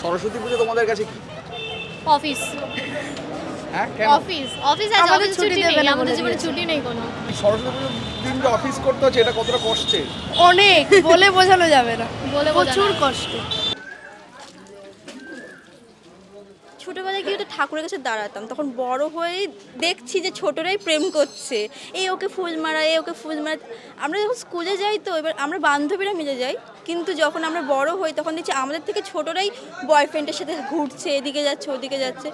সরস্বতী পুজো তোমাদের কাছে কি? অফিস। হ্যাঁ কেন? অফিস। অফিস আমাদের ছুটি ছুটি নেই আমাদের জীবনে ছুটি নেই কোনো। সরস্বতী পুজোর দিন যে অফিস করতে হচ্ছে এটা কতটা কষ্টে অনেক বলে বোঝানো যাবে না। বলে প্রচুর কষ্ট। ছোটোবেলায় গিয়ে তো ঠাকুরের কাছে দাঁড়াতাম তখন বড় হয়ে দেখছি যে ছোটরাই প্রেম করছে এই ওকে ফুল মারা এই ওকে ফুল মারা আমরা যখন স্কুলে যাই তো এবার আমরা বান্ধবীরা মিলে যাই কিন্তু যখন আমরা বড় হই তখন দেখছি আমাদের থেকে ছোটরাই বয়ফ্রেন্ডের সাথে ঘুরছে এদিকে যাচ্ছে ওদিকে যাচ্ছে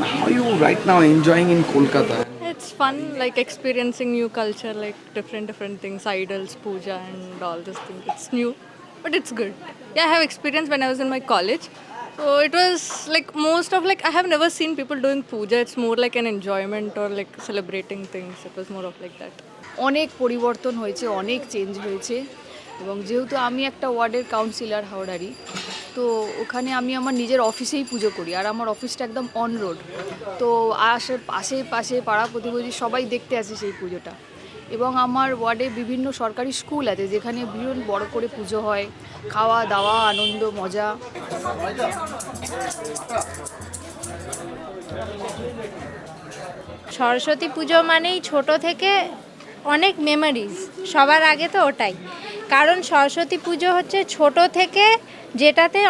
How you right now enjoying in Kolkata? It's fun, like experiencing new culture, like different different things, idols, puja, and all this thing. It's new, but it's good. Yeah, I have experience when I was in my college. So it was like most of like I have never seen people doing puja. It's more like an enjoyment or like celebrating things. It was more of like that. অনেক পরিবর্তন হয়েছে অনেক change হয়েছে এবং যেহেতু আমি একটা ওয়ার্ডের কাউন্সিলর হাওড়ারই তো ওখানে আমি আমার নিজের অফিসেই পুজো করি আর আমার অফিসটা একদম অন রোড তো আশে পাশে পাশে পাড়া প্রতিবেশী সবাই দেখতে আসে সেই পুজোটা এবং আমার ওয়ার্ডে বিভিন্ন সরকারি স্কুল আছে যেখানে ভীষণ বড় করে পুজো হয়। খাওয়া, দাওয়া, আনন্দ, মজা। সরস্বতী পুজো মানেই ছোট থেকে অনেক মেমোরিজ সবার আগে তো ওটাই। কারণ সরস্বতী পুজো হচ্ছে ছোট থেকে যেটাতে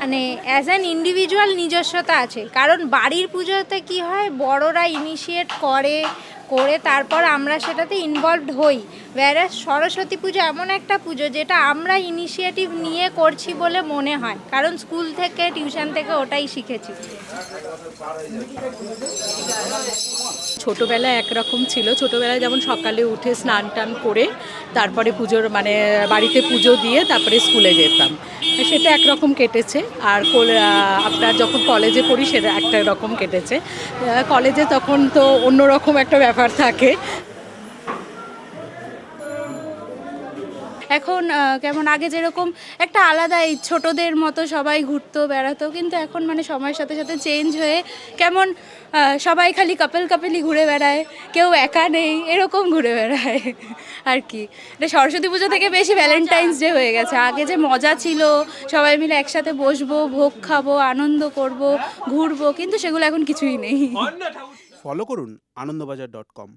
মানে অ্যাজ অ্যান ইন্ডিভিজুয়াল নিজস্বতা আছে। কারণ বাড়ির পুজোতে কি হয়, বড়রা ইনিশিয়েট করে করে তারপর আমরা সেটাতে ইনভলভড হই। ব্যারাজ সরস্বতী পুজো এমন একটা পুজো যেটা আমরা ইনিশিয়েটিভ নিয়ে করছি বলে মনে হয়। কারণ স্কুল থেকে টিউশন থেকে ওটাই শিখেছি। ছোটোবেলায় একরকম ছিল। ছোটোবেলায় যেমন সকালে উঠে স্নান টান করে তারপরে পুজোর মানে বাড়িতে পুজো দিয়ে তারপরে স্কুলে যেতাম। সেটা একরকম কেটেছে। আর আপনার যখন কলেজে পড়ি, সেটা একটা রকম কেটেছে। কলেজে তখন তো অন্যরকম একটা ব্যাপার থাকে। এখন কেমন আগে যেরকম একটা আলাদাই ছোটদের মতো সবাই ঘুরতো বেড়াতো কিন্তু এখন মানে সময়ের সাথে সাথে চেঞ্জ হয়ে কেমন সবাই খালি কাপেল কাপেলই ঘুরে বেড়ায় কেউ একা নেই এরকম ঘুরে বেড়ায় আর কি। এটা সরস্বতী পুজো থেকে বেশি ভ্যালেন্টাইন্স ডে হয়ে গেছে। আগে যে মজা ছিল সবাই মিলে একসাথে বসবো ভোগ খাব আনন্দ করব ঘুরবো কিন্তু সেগুলো এখন কিছুই নেই। ফলো করুন আনন্দবাজার ডট কম